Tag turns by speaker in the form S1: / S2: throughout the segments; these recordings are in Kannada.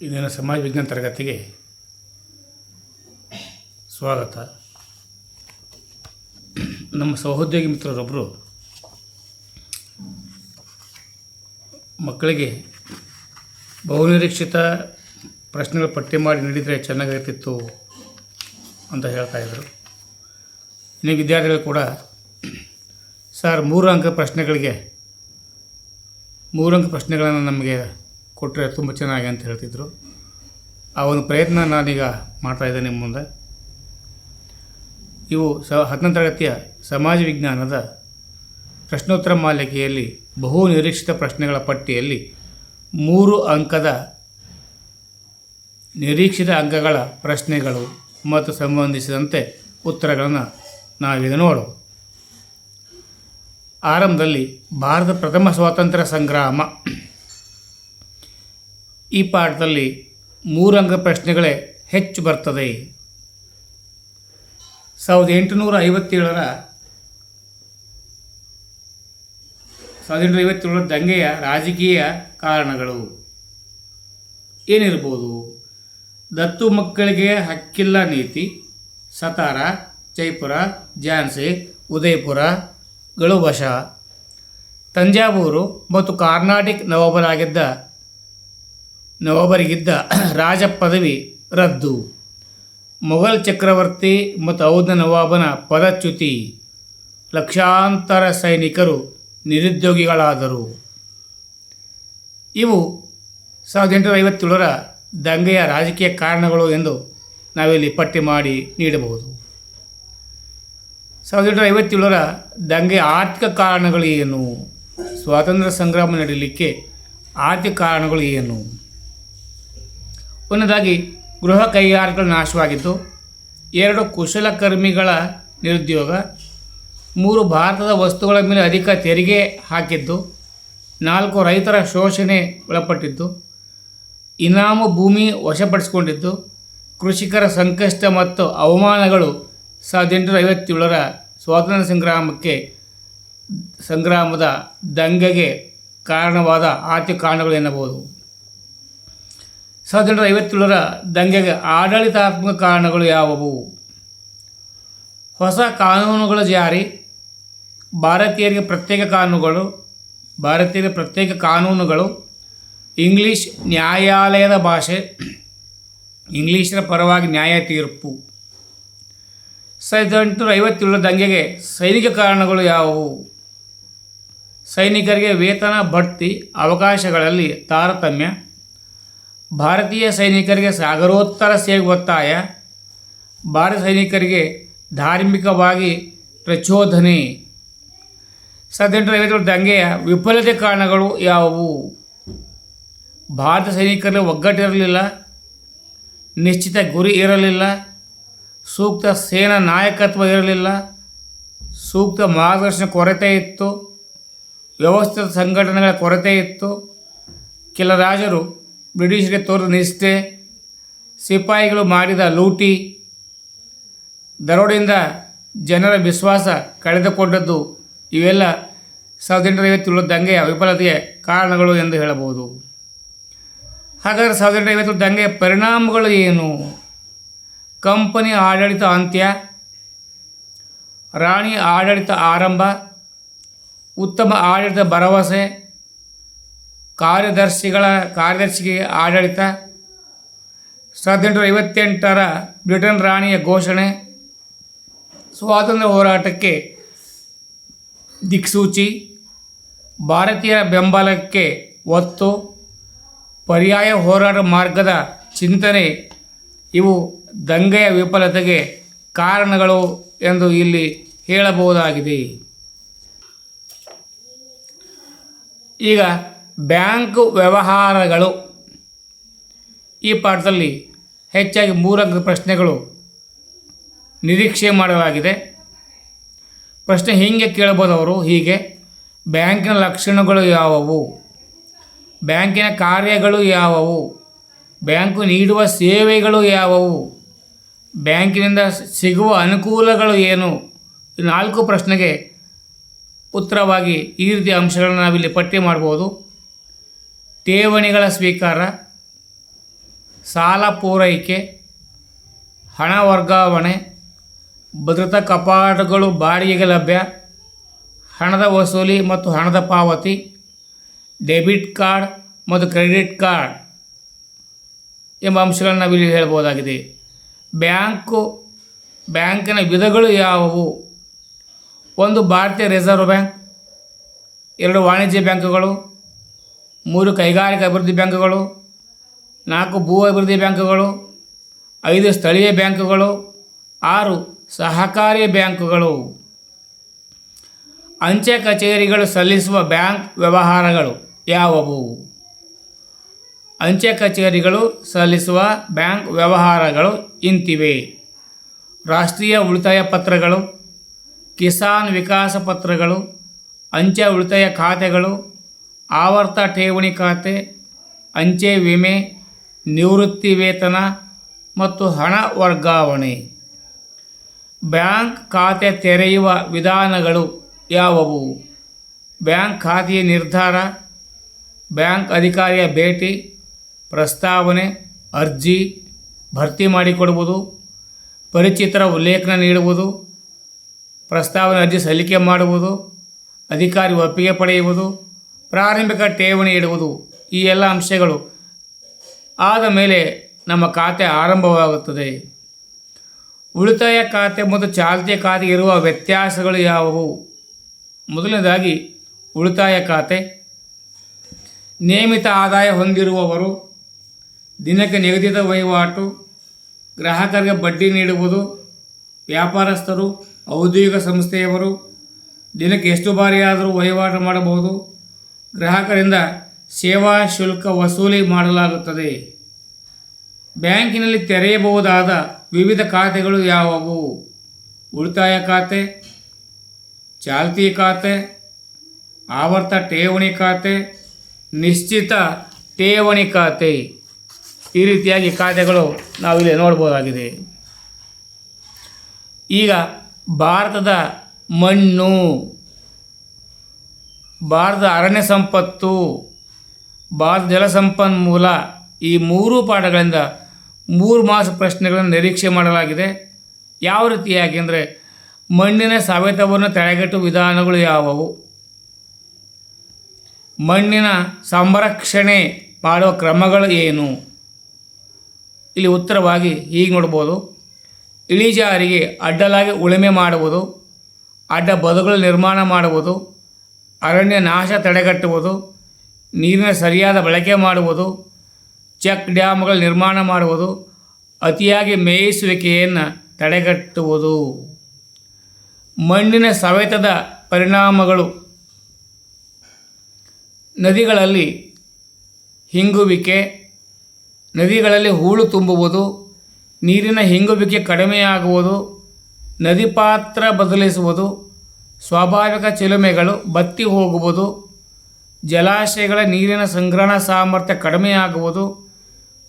S1: ಇಂದಿನ ಸಮಾಜ ವಿಜ್ಞಾನ ತರಗತಿಗೆ ಸ್ವಾಗತ. ನಮ್ಮ ಸಹೋದ್ಯೋಗಿ ಮಿತ್ರರೊಬ್ಬರು ಮಕ್ಕಳಿಗೆ ಬಹುನಿರೀಕ್ಷಿತ ಪ್ರಶ್ನೆಗಳು ಪಟ್ಟಿ ಮಾಡಿ ನೀಡಿದರೆ ಚೆನ್ನಾಗಿರ್ತಿತ್ತು ಅಂತ ಹೇಳ್ತಾ ಇದ್ದರು ಇನ್ನು ವಿದ್ಯಾರ್ಥಿಗಳು ಕೂಡ, ಸರ್, ಮೂರು ಅಂಕ ಪ್ರಶ್ನೆಗಳಿಗೆ ಮೂರಂಕ ಪ್ರಶ್ನೆಗಳನ್ನು ನಮಗೆ ಕೊಟ್ಟರೆ ತುಂಬ ಚೆನ್ನಾಗಿ ಅಂತ ಹೇಳ್ತಿದ್ರು. ಆ ಒಂದು ಪ್ರಯತ್ನ ನಾನೀಗ ಮಾಡ್ತಾಯಿದ್ದೇನೆ ನಿಮ್ಮ ಮುಂದೆ. ಇವು ಸ ಹತ್ತನೇ ತರಗತಿಯ ಸಮಾಜ ವಿಜ್ಞಾನದ ಪ್ರಶ್ನೋತ್ತರ ಮಾಲಿಕೆಯಲ್ಲಿ ಬಹು ನಿರೀಕ್ಷಿತ ಪ್ರಶ್ನೆಗಳ ಪಟ್ಟಿಯಲ್ಲಿ ಮೂರು ಅಂಕದ ನಿರೀಕ್ಷಿತ ಅಂಕಗಳ ಪ್ರಶ್ನೆಗಳು ಮತ್ತು ಸಂಬಂಧಿಸಿದಂತೆ ಉತ್ತರಗಳನ್ನು ನಾವೀಗ ನೋಡೋ ಆರಂಭದಲ್ಲಿ ಭಾರತ ಪ್ರಥಮ ಸ್ವಾತಂತ್ರ್ಯ ಸಂಗ್ರಾಮ ಈ ಪಾಠದಲ್ಲಿ ಮೂರು ಅಂಕ ಪ್ರಶ್ನೆಗಳೇ ಹೆಚ್ಚು ಬರ್ತದೆ. ಸಾವಿರದ ಎಂಟುನೂರ ಐವತ್ತೇಳರ ಸಾವಿರದ ಎಂಟುನೂರ ಐವತ್ತೇಳರ ದಂಗೆಯ ರಾಜಕೀಯ ಕಾರಣಗಳು. ಏನಿರ್ಬೋದು? ದತ್ತು ಮಕ್ಕಳಿಗೆ ಹಕ್ಕಿಲ್ಲ ನೀತಿ, ಸತಾರ, ಜೈಪುರ, ಝಾನ್ಸಿ ಉದಯಪುರಗಳು ವಶ ತಂಜಾವೂರು ಮತ್ತು ಕಾರ್ನಾಟಿಕ್ ನವಾಬರಾಗಿದ್ದ ನವಾಬರಿಗಿದ್ದ ರಾಜ ಪದವಿ ರದ್ದು. ಮೊಘಲ್ ಚಕ್ರವರ್ತಿ ಮತ್ತು ಔಧ ನವಾಬನ ಪದಚ್ಯುತಿ. ಲಕ್ಷಾಂತರ ಸೈನಿಕರು ನಿರುದ್ಯೋಗಿಗಳಾದರು. ಇವು ಸಾವಿರದ ಎಂಟುನೂರ ಐವತ್ತೇಳರ ದಂಗೆಯ ರಾಜಕೀಯ ಕಾರಣಗಳು ಎಂದು ನಾವಿಲ್ಲಿ ಪಟ್ಟಿ ಮಾಡಿ ನೀಡಬಹುದು. ಸಾವಿರದ ಎಂಟುನೂರ ಐವತ್ತೇಳರ ದಂಗೆಯ ಆರ್ಥಿಕ ಕಾರಣಗಳು ಏನು ಸ್ವಾತಂತ್ರ್ಯ ಸಂಗ್ರಾಮ ನಡೆಯಲಿಕ್ಕೆ ಆರ್ಥಿಕ ಕಾರಣಗಳು ಏನು ಒಂದನೇದಾಗಿ ಗೃಹ ಕೈಗಾರಿಕೆಗಳು ನಾಶವಾಗಿದ್ದು, ಎರಡು ಕುಶಲಕರ್ಮಿಗಳ ನಿರುದ್ಯೋಗ, ಮೂರು ಭಾರತದ ವಸ್ತುಗಳ ಮೇಲೆ ಅಧಿಕ ತೆರಿಗೆ ಹಾಕಿದ್ದು, ನಾಲ್ಕು ರೈತರ ಶೋಷಣೆ ಒಳಪಟ್ಟಿದ್ದು, ಇನಾಮು ಭೂಮಿ ವಶಪಡಿಸಿಕೊಂಡಿದ್ದು, ಕೃಷಿಕರ ಸಂಕಷ್ಟ ಮತ್ತು ಅವಮಾನಗಳು ಸಾವಿರದ ಎಂಟುನೂರ ಐವತ್ತೇಳರ ಸ್ವಾತಂತ್ರ್ಯ ಸಂಗ್ರಾಮಕ್ಕೆ, ಸಂಗ್ರಾಮದ ದಂಗೆಗೆ ಕಾರಣವಾದ ಆರ್ಥಿಕ ಕಾರಣಗಳು ಎನ್ನಬಹುದು. ಸಾವಿರದ ಎಂಟುನೂರ ಐವತ್ತೇಳರ ದಂಗೆಗೆ ಆಡಳಿತಾತ್ಮಕ ಕಾರಣಗಳು ಯಾವುವು? ಹೊಸ ಕಾನೂನುಗಳ ಜಾರಿ. ಭಾರತೀಯರಿಗೆ ಪ್ರತ್ಯೇಕ ಕಾನೂನುಗಳು ಭಾರತೀಯರ ಪ್ರತ್ಯೇಕ ಕಾನೂನುಗಳು, ಇಂಗ್ಲೀಷ್ ನ್ಯಾಯಾಲಯದ ಭಾಷೆ, ಇಂಗ್ಲೀಷರ ಪರವಾಗಿ ನ್ಯಾಯ ತೀರ್ಪು. ಸಾವಿರದ ಎಂಟುನೂರ ಐವತ್ತೇಳರ ದಂಗೆಗೆ ಸೈನಿಕ ಕಾರಣಗಳು ಯಾವುವು? ಸೈನಿಕರಿಗೆ ವೇತನ, ಬಡ್ತಿ, ಅವಕಾಶಗಳಲ್ಲಿ ತಾರತಮ್ಯ ಭಾರತೀಯ ಸೈನಿಕರಿಗೆ ಸಾಗರೋತ್ತರ ಸೇವೆ ಒತ್ತಾಯ. ಭಾರತ ಸೈನಿಕರಿಗೆ ಧಾರ್ಮಿಕವಾಗಿ ಪ್ರಚೋದನೆ. ಸಾವಿರದ ಎಂಟುನೂರ ಐವತ್ತೇಳು ದಂಗೆಯ ವಿಫಲತೆ ಕಾರಣಗಳು ಯಾವುವು? ಭಾರತ ಸೈನಿಕರಲ್ಲಿ ಒಗ್ಗಟ್ಟಿರಲಿಲ್ಲ ನಿಶ್ಚಿತ ಗುರಿ ಇರಲಿಲ್ಲ. ಸೂಕ್ತ ಸೇನಾ ನಾಯಕತ್ವ ಇರಲಿಲ್ಲ. ಸೂಕ್ತ ಮಾರ್ಗದರ್ಶನ ಕೊರತೆ ಇತ್ತು. ವ್ಯವಸ್ಥಿತ ಸಂಘಟನೆಗಳ ಕೊರತೆ ಇತ್ತು. ಕೆಲ ರಾಜರು ಬ್ರಿಟಿಷರಿಗೆ ತೋರಿದ ನಿಷ್ಠೆ, ಸಿಪಾಯಿಗಳು ಮಾಡಿದ ಲೂಟಿ, ದರೋಡೆಯಿಂದ ಜನರ ವಿಶ್ವಾಸ ಕಳೆದುಕೊಂಡದ್ದು ಇವೆಲ್ಲ ಸಾವಿರದ ಎಂಟುನೂರ ಐವತ್ತೇಳು ದಂಗೆಯ ವಿಫಲತೆಯ ಕಾರಣಗಳು ಎಂದು ಹೇಳಬಹುದು. ಹಾಗಾದರೆ ಸಾವಿರದ ಎಂಟುನೂರ ಐವತ್ತೇಳು ದಂಗೆಯ ಪರಿಣಾಮಗಳು ಏನು? ಕಂಪನಿ ಆಡಳಿತ ಅಂತ್ಯ, ರಾಣಿ ಆಡಳಿತ ಆರಂಭ, ಉತ್ತಮ ಆಡಳಿತ ಭರವಸೆ ಕಾರ್ಯದರ್ಶಿಗಳ, ಕಾರ್ಯದರ್ಶಿಗೆ ಆಡಳಿತ. ಸಾವಿರದ ಎಂಟುನೂರ ಐವತ್ತೆಂಟರ ಬ್ರಿಟನ್ ರಾಣಿಯ ಘೋಷಣೆ. ಸ್ವಾತಂತ್ರ್ಯ ಹೋರಾಟಕ್ಕೆ ದಿಕ್ಸೂಚಿ. ಭಾರತೀಯ ಬೆಂಬಲಕ್ಕೆ ಒತ್ತು. ಪರ್ಯಾಯ ಹೋರಾಟ ಮಾರ್ಗದ ಚಿಂತನೆ. ಇವು ದಂಗೆಯ ವಿಫಲತೆಗೆ ಕಾರಣಗಳು ಎಂದು ಇಲ್ಲಿ ಹೇಳಬಹುದಾಗಿದೆ. ಈಗ ಬ್ಯಾಂಕ್ ವ್ಯವಹಾರಗಳು. ಈ ಪಾಠದಲ್ಲಿ ಹೆಚ್ಚಾಗಿ ಮೂರಂಕ ಪ್ರಶ್ನೆಗಳು ನಿರೀಕ್ಷೆ ಮಾಡಲಾಗಿದೆ. ಪ್ರಶ್ನೆ ಹೀಗೆ ಕೇಳಬಹುದು ಅವರು ಹೀಗೆ, ಬ್ಯಾಂಕಿನ ಲಕ್ಷಣಗಳು ಯಾವುವು? ಬ್ಯಾಂಕಿನ ಕಾರ್ಯಗಳು ಯಾವುವು? ಬ್ಯಾಂಕು ನೀಡುವ ಸೇವೆಗಳು ಯಾವುವು? ಬ್ಯಾಂಕಿನಿಂದ ಸಿಗುವ ಅನುಕೂಲಗಳು ಏನು? ನಾಲ್ಕು ಪ್ರಶ್ನೆಗೆ ಉತ್ತರವಾಗಿ ಈ ರೀತಿಯ ಅಂಶಗಳನ್ನು ನಾವಿಲ್ಲಿ ಪಟ್ಟಿ ಮಾಡ್ಬೋದು. ಠೇವಣಿಗಳ ಸ್ವೀಕಾರ, ಸಾಲ ಪೂರೈಕೆ, ಹಣ ವರ್ಗಾವಣೆ, ಭದ್ರತಾ ಕಪಾಟುಗಳು ಬಾಡಿಗೆಗೆ ಲಭ್ಯ, ಹಣದ ವಸೂಲಿ ಮತ್ತು ಹಣದ ಪಾವತಿ, ಡೆಬಿಟ್ ಕಾರ್ಡ್ ಮತ್ತು ಕ್ರೆಡಿಟ್ ಕಾರ್ಡ್ ಎಂಬ ಅಂಶಗಳನ್ನು ನಾವಿಲ್ಲಿ ಹೇಳ್ಬೋದಾಗಿದೆ. ಬ್ಯಾಂಕು, ಬ್ಯಾಂಕಿನ ವಿಧಗಳು ಯಾವುವು? ಒಂದು ಭಾರತೀಯ ರಿಸರ್ವ್ ಬ್ಯಾಂಕ್, ಎರಡು ವಾಣಿಜ್ಯ ಬ್ಯಾಂಕುಗಳು ಮೂರು ಕೈಗಾರಿಕಾ ಅಭಿವೃದ್ಧಿ ಬ್ಯಾಂಕುಗಳು, ನಾಲ್ಕು ಭೂ ಅಭಿವೃದ್ಧಿ ಬ್ಯಾಂಕುಗಳು, ಐದು ಸ್ಥಳೀಯ ಬ್ಯಾಂಕುಗಳು, ಆರು ಸಹಕಾರಿ ಬ್ಯಾಂಕುಗಳು. ಅಂಚೆ ಕಚೇರಿಗಳು ಸಲ್ಲಿಸುವ ಬ್ಯಾಂಕ್ ವ್ಯವಹಾರಗಳು ಯಾವುವು? ಅಂಚೆ ಕಚೇರಿಗಳು ಸಲ್ಲಿಸುವ ಬ್ಯಾಂಕ್ ವ್ಯವಹಾರಗಳು ಇಂತಿವೆ. ರಾಷ್ಟ್ರೀಯ ಉಳಿತಾಯ ಪತ್ರಗಳು, ಕಿಸಾನ್ ವಿಕಾಸ ಪತ್ರಗಳು, ಅಂಚೆ ಉಳಿತಾಯ ಖಾತೆಗಳು ಆವರ್ತ ಠೇವಣಿ ಖಾತೆ, ಅಂಚೆ ವಿಮೆ, ನಿವೃತ್ತಿ ವೇತನ ಮತ್ತು ಹಣ ವರ್ಗಾವಣೆ. ಬ್ಯಾಂಕ್ ಖಾತೆ ತೆರೆಯುವ ವಿಧಾನಗಳು ಯಾವುವು? ಬ್ಯಾಂಕ್ ಖಾತೆಯ ನಿರ್ಧಾರ, ಬ್ಯಾಂಕ್ ಅಧಿಕಾರಿಯ ಭೇಟಿ, ಪ್ರಸ್ತಾವನೆ, ಅರ್ಜಿ, ಭರ್ತಿ ಮಾಡಿಕೊಡುವುದು, ಪರಿಚಿತರ ಉಲ್ಲೇಖನ ನೀಡುವುದು, ಪ್ರಸ್ತಾವನೆ ಅರ್ಜಿ ಸಲ್ಲಿಕೆ ಮಾಡುವುದು, ಅಧಿಕಾರಿ ಒಪ್ಪಿಗೆ ಪಡೆಯುವುದು ಪ್ರಾರಂಭಿಕ ಠೇವಣಿ ಇಡುವುದು ಈ ಎಲ್ಲ ಅಂಶಗಳು ಆದ ಮೇಲೆ ನಮ್ಮ ಖಾತೆ ಆರಂಭವಾಗುತ್ತದೆ. ಉಳಿತಾಯ ಖಾತೆ ಮತ್ತು ಚಾಲ್ತಿ ಖಾತೆ ಇರುವ ವ್ಯತ್ಯಾಸಗಳು ಯಾವುವು? ಮೊದಲನೇದಾಗಿ, ಉಳಿತಾಯ ಖಾತೆ. ನಿಯಮಿತ ಆದಾಯ ಹೊಂದಿರುವವರು, ದಿನಕ್ಕೆ ನಿಗದಿತ ವಹಿವಾಟು, ಗ್ರಾಹಕರಿಗೆ ಬಡ್ಡಿ ನೀಡುವುದು, ವ್ಯಾಪಾರಸ್ಥರು, ಔದ್ಯೋಗಿಕ ಸಂಸ್ಥೆಯವರು, ದಿನಕ್ಕೆ ಎಷ್ಟು ಬಾರಿಯಾದರೂ ವಹಿವಾಟು ಮಾಡಬಹುದು ಗ್ರಾಹಕರಿಂದ ಸೇವಾ ಶುಲ್ಕ ವಸೂಲಿ ಮಾಡಲಾಗುತ್ತದೆ. ಬ್ಯಾಂಕಿನಲ್ಲಿ ತೆರೆಯಬಹುದಾದ ವಿವಿಧ ಖಾತೆಗಳು ಯಾವುವು? ಉಳಿತಾಯ ಖಾತೆ, ಚಾಲ್ತಿ ಖಾತೆ, ಆವರ್ತ ಠೇವಣಿ ಖಾತೆ, ನಿಶ್ಚಿತ ಠೇವಣಿ ಖಾತೆ. ಈ ರೀತಿಯಾಗಿ ಖಾತೆಗಳು ನಾವಿಲ್ಲಿ ನೋಡ್ಬೋದಾಗಿದೆ ಈಗ ಭಾರತದ ಮಣ್ಣು. ಭಾರತದ ಅರಣ್ಯ ಸಂಪತ್ತು ಭಾರತ ಜಲ ಸಂಪನ್ಮೂಲ ಈ ಮೂರು ಪಾಠಗಳಿಂದ ಮೂರು ಮಾಸ ಪ್ರಶ್ನೆಗಳನ್ನು ನಿರೀಕ್ಷೆ ಮಾಡಲಾಗಿದೆ. ಯಾವ ರೀತಿಯಾಗಿ ಅಂದರೆ ಮಣ್ಣಿನ ಸವೆತವನ್ನು ತಡೆಗಟ್ಟುವ ವಿಧಾನಗಳು ಯಾವುವು? ಮಣ್ಣಿನ ಸಂರಕ್ಷಣೆ ಮಾಡುವ ಕ್ರಮಗಳು ಏನು? ಇಲ್ಲಿ ಉತ್ತರವಾಗಿ ಹೀಗೆ ನೋಡ್ಬೋದು. ಇಳಿಜಾರಿಗೆ ಅಡ್ಡಲಾಗಿ ಉಳುಮೆ ಮಾಡುವುದು, ಅಡ್ಡ ಬದುಗಳು ನಿರ್ಮಾಣ ಮಾಡುವುದು ಅರಣ್ಯ ನಾಶ ತಡೆಗಟ್ಟುವುದು, ನೀರಿನ ಸರಿಯಾದ ಬಳಕೆ ಮಾಡುವುದು, ಚೆಕ್ ಡ್ಯಾಮ್ಗಳ ನಿರ್ಮಾಣ ಮಾಡುವುದು, ಅತಿಯಾಗಿ ಮೇಯಿಸುವಿಕೆಯನ್ನು ತಡೆಗಟ್ಟುವುದು. ಮಣ್ಣಿನ ಸವೆತದ ಪರಿಣಾಮಗಳು. ನದಿಗಳಲ್ಲಿ ಹಿಂಗುವಿಕೆ, ನದಿಗಳಲ್ಲಿ ಹೂಳು ತುಂಬುವುದು, ನೀರಿನ ಹಿಂಗುವಿಕೆ ಕಡಿಮೆಯಾಗುವುದು, ನದಿ ಪಾತ್ರ ಬದಲಿಸುವುದು ಸ್ವಾಭಾವಿಕ ಚಿಲುಮೆಗಳು ಬತ್ತಿ ಹೋಗುವುದು, ಜಲಾಶಯಗಳ ನೀರಿನ ಸಂಗ್ರಹಣಾ ಸಾಮರ್ಥ್ಯ ಕಡಿಮೆಯಾಗುವುದು,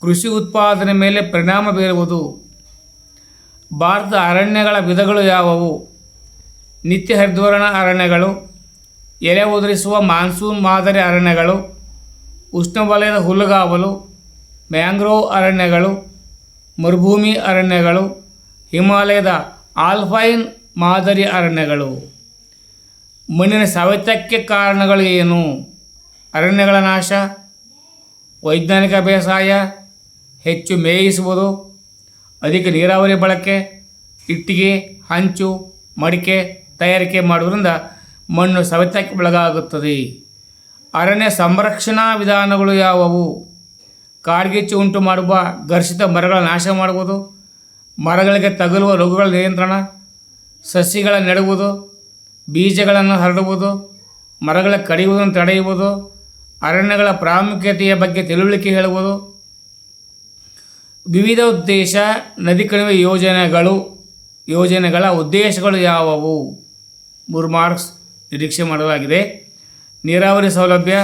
S1: ಕೃಷಿ ಉತ್ಪಾದನೆ ಮೇಲೆ ಪರಿಣಾಮ ಬೀರುವುದು. ಭಾರತದ ಅರಣ್ಯಗಳ ವಿಧಗಳು ಯಾವುವು? ನಿತ್ಯ ಹರಿದ್ವರ್ಣ ಅರಣ್ಯಗಳು, ಎಲೆ ಉದುರಿಸುವ ಮಾನ್ಸೂನ್ ಮಾದರಿ ಅರಣ್ಯಗಳು, ಉಷ್ಣವಲಯದ ಹುಲ್ಲುಗಾವಲು, ಮ್ಯಾಂಗ್ರೋವ್ ಅರಣ್ಯಗಳು, ಮರುಭೂಮಿ ಅರಣ್ಯಗಳು, ಹಿಮಾಲಯದ ಆಲ್ಫೈನ್ ಮಾದರಿ ಅರಣ್ಯಗಳು. ಮಣ್ಣಿನ ಸವೆತಕ್ಕೆ ಕಾರಣಗಳು ಏನು ಅರಣ್ಯಗಳ ನಾಶ, ವೈಜ್ಞಾನಿಕ ಬೇಸಾಯ, ಹೆಚ್ಚು ಮೇಯಿಸುವುದು, ಅಧಿಕ ನೀರಾವರಿ ಬಳಕೆ, ಇಟ್ಟಿಗೆ, ಹಂಚು, ಮಡಿಕೆ, ತಯಾರಿಕೆ ಮಾಡುವುದರಿಂದ ಮಣ್ಣು ಸವೆತಕ್ಕೆ ಒಳಗಾಗುತ್ತದೆ. ಅರಣ್ಯ ಸಂರಕ್ಷಣಾ ವಿಧಾನಗಳು ಯಾವುವು? ಕಾಡ್ಗಿಚ್ಚು ಉಂಟು ಮಾಡುವ ಘರ್ಷಿತ ಮರಗಳ ನಾಶ ಮಾಡುವುದು, ಮರಗಳಿಗೆ ತಗಲುವ ರೋಗಗಳ ನಿಯಂತ್ರಣ, ಸಸಿಗಳ ನೆಡುವುದು ಬೀಜಗಳನ್ನು ಹರಡುವುದು, ಮರಗಳ ಕಡಿಯುವುದನ್ನು ತಡೆಯುವುದು, ಅರಣ್ಯಗಳ ಪ್ರಾಮುಖ್ಯತೆಯ ಬಗ್ಗೆ ತಿಳುವಳಿಕೆ ಹೇಳುವುದು. ವಿವಿಧ ಉದ್ದೇಶ, ನದಿ ಕಣಿವೆ ಯೋಜನೆಗಳು, ಯೋಜನೆಗಳ ಉದ್ದೇಶಗಳು ಯಾವುವು? ಮೂರು ಮಾರ್ಕ್ಸ್ ನಿರೀಕ್ಷೆ ಮಾಡಲಾಗಿದೆ. ನೀರಾವರಿ ಸೌಲಭ್ಯ,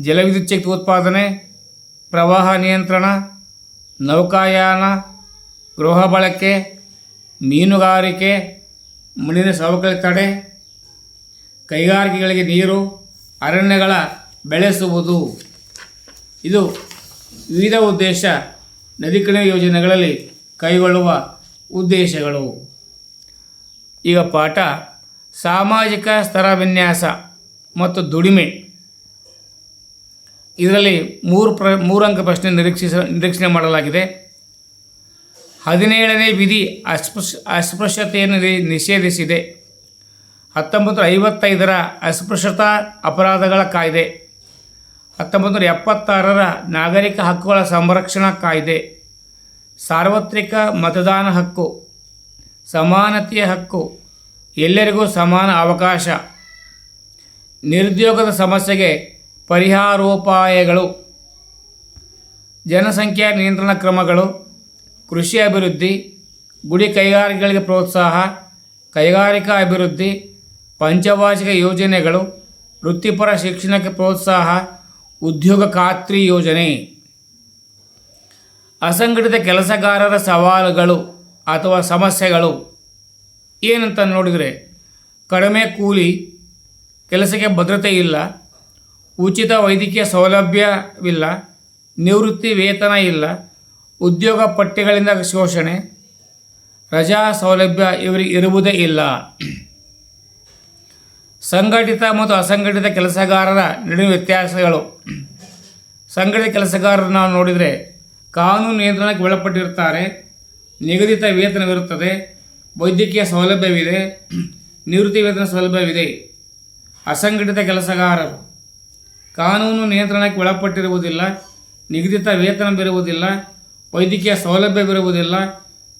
S1: ಜಲವಿದ್ಯುತ್ ಶಕ್ತಿ ಉತ್ಪಾದನೆ, ಪ್ರವಾಹ ನಿಯಂತ್ರಣ, ನೌಕಾಯಾನ, ಗೃಹ ಬಳಕೆ, ಮೀನುಗಾರಿಕೆ ಮಣ್ಣಿನ ಸವಕಳಿ ತಡೆ, ಕೈಗಾರಿಕೆಗಳಿಗೆ ನೀರು, ಅರಣ್ಯಗಳ ಬೆಳೆಸುವುದು. ಇದು ವಿವಿಧ ಉದ್ದೇಶ ನದಿ ಕಡೆ ಯೋಜನೆಗಳಲ್ಲಿ ಕೈಗೊಳ್ಳುವ ಉದ್ದೇಶಗಳು. ಈಗ ಪಾಠ. ಸಾಮಾಜಿಕ ಸ್ತರ ವಿನ್ಯಾಸ ಮತ್ತು ದುಡಿಮೆ. ಇದರಲ್ಲಿ ಮೂರು ಪ್ರ ಮೂರಂಕ ಪ್ರಶ್ನೆ ನಿರೀಕ್ಷಿಸ ನಿರೀಕ್ಷಣೆ ಮಾಡಲಾಗಿದೆ. ಹದಿನೇಳನೇ ವಿಧಿ ಅಸ್ಪೃಶ್, ಅಸ್ಪೃಶ್ಯತೆಯನ್ನು ನಿಷೇಧಿಸಿದೆ. ಹತ್ತೊಂಬತ್ತು ಐವತ್ತೈದರ ಅಸ್ಪೃಶ್ಯತಾ ಅಪರಾಧಗಳ ಕಾಯ್ದೆ. ಹತ್ತೊಂಬತ್ತು ಎಪ್ಪತ್ತಾರರ ನಾಗರಿಕ ಹಕ್ಕುಗಳ ಸಂರಕ್ಷಣಾ ಕಾಯ್ದೆ. ಸಾರ್ವತ್ರಿಕ ಮತದಾನ ಹಕ್ಕು. ಸಮಾನತೆಯ ಹಕ್ಕು. ಎಲ್ಲರಿಗೂ ಸಮಾನ ಅವಕಾಶ. ನಿರುದ್ಯೋಗದ ಸಮಸ್ಯೆಗೆ ಪರಿಹಾರೋಪಾಯಗಳು. ಜನಸಂಖ್ಯಾ ನಿಯಂತ್ರಣ ಕ್ರಮಗಳು. ಕೃಷಿ ಅಭಿವೃದ್ಧಿ, ಗುಡಿ ಕೈಗಾರಿಕೆಗಳಿಗೆ ಪ್ರೋತ್ಸಾಹ, ಕೈಗಾರಿಕಾ ಅಭಿವೃದ್ಧಿ, ಪಂಚವಾರ್ಷಿಕ ಯೋಜನೆಗಳು, ವೃತ್ತಿಪರ ಶಿಕ್ಷಣಕ್ಕೆ ಪ್ರೋತ್ಸಾಹ, ಉದ್ಯೋಗ ಖಾತ್ರಿ ಯೋಜನೆ. ಅಸಂಘಟಿತ ಕೆಲಸಗಾರರ ಸವಾಲುಗಳು ಅಥವಾ ಸಮಸ್ಯೆಗಳು. ಏನಂತ ನೋಡಿದರೆ, ಕಡಿಮೆ ಕೂಲಿ, ಕೆಲಸಕ್ಕೆ ಭದ್ರತೆ ಇಲ್ಲ, ಉಚಿತ ವೈದ್ಯಕೀಯ ಸೌಲಭ್ಯವಿಲ್ಲ, ನಿವೃತ್ತಿ ವೇತನ ಇಲ್ಲ ಉದ್ಯೋಗ ಪಟ್ಟಿಗಳಿಂದ ಶೋಷಣೆ ರಜಾ ಸೌಲಭ್ಯ ಇವರಿಗೆ ಇರುವುದೇ ಇಲ್ಲ. ಸಂಘಟಿತ ಮತ್ತು ಅಸಂಘಟಿತ ಕೆಲಸಗಾರರ ನಡುವಿನ ವ್ಯತ್ಯಾಸಗಳು. ಸಂಘಟಿತ ಕೆಲಸಗಾರರು ನಾವು ನೋಡಿದರೆ ಕಾನೂನು ನಿಯಂತ್ರಣಕ್ಕೆ ಒಳಪಟ್ಟಿರ್ತಾರೆ. ನಿಗದಿತ ವೇತನವಿರುತ್ತದೆ. ವೈದ್ಯಕೀಯ ಸೌಲಭ್ಯವಿದೆ. ನಿವೃತ್ತಿ ವೇತನ ಸೌಲಭ್ಯವಿದೆ. ಅಸಂಘಟಿತ ಕೆಲಸಗಾರರು. ಕಾನೂನು ನಿಯಂತ್ರಣಕ್ಕೆ ಒಳಪಟ್ಟಿರುವುದಿಲ್ಲ. ನಿಗದಿತ ವೇತನವಿರುವುದಿಲ್ಲ ವೈದ್ಯಕೀಯ ಸೌಲಭ್ಯವಿರುವುದಿಲ್ಲ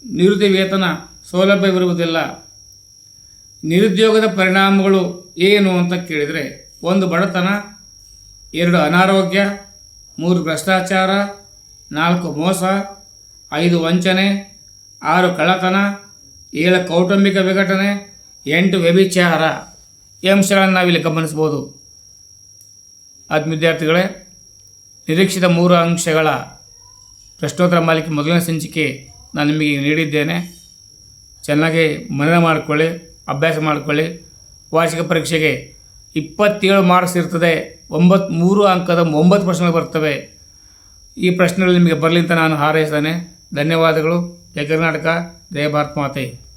S1: ನಿವೃತ್ತಿ ವೇತನ ಸೌಲಭ್ಯವಿರುವುದಿಲ್ಲ ನಿರುದ್ಯೋಗದ ಪರಿಣಾಮಗಳು ಏನು ಅಂತ ಕೇಳಿದರೆ, ಒಂದು ಬಡತನ, ಎರಡು ಅನಾರೋಗ್ಯ, ಮೂರು ಭ್ರಷ್ಟಾಚಾರ, ನಾಲ್ಕು ಮೋಸ, ಐದು ವಂಚನೆ, ಆರು ಕಳ್ಳತನ, ಏಳು ಕೌಟುಂಬಿಕ ವಿಘಟನೆ, ಎಂಟು ವ್ಯಭಿಚಾರ. ಈ ಅಂಶಗಳನ್ನು ನಾವಿಲ್ಲಿ ಗಮನಿಸ್ಬೋದು ಅದು ವಿದ್ಯಾರ್ಥಿಗಳೇ, ನಿರೀಕ್ಷಿತ ಮೂರು ಅಂಶಗಳ ಪ್ರಶ್ನೋತ್ತರ ಮಾಲಿಕೆ ಮೊದಲನೇ ಸಂಚಿಕೆ ನಾನು ನಿಮಗೆ ನೀಡಿದ್ದೇನೆ. ಚೆನ್ನಾಗಿ ಮನನ ಮಾಡಿಕೊಳ್ಳಿ, ಅಭ್ಯಾಸ ಮಾಡಿಕೊಳ್ಳಿ. ವಾರ್ಷಿಕ ಪರೀಕ್ಷೆಗೆ ಇಪ್ಪತ್ತೇಳು ಮಾರ್ಕ್ಸ್ ಇರ್ತದೆ ಒಂಬತ್ತು ಮೂರು ಅಂಕದ ಒಂಬತ್ತು ಪ್ರಶ್ನೆಗಳು ಬರ್ತವೆ. ಈ ಪ್ರಶ್ನೆಗಳು ನಿಮಗೆ ಬರಲಿ ಅಂತ ನಾನು ಹಾರೈಸ್ತೇನೆ. ಧನ್ಯವಾದಗಳು. ಜಯ ಕರ್ನಾಟಕ ಜಯ ಭಾರತ ಮಾತೆ.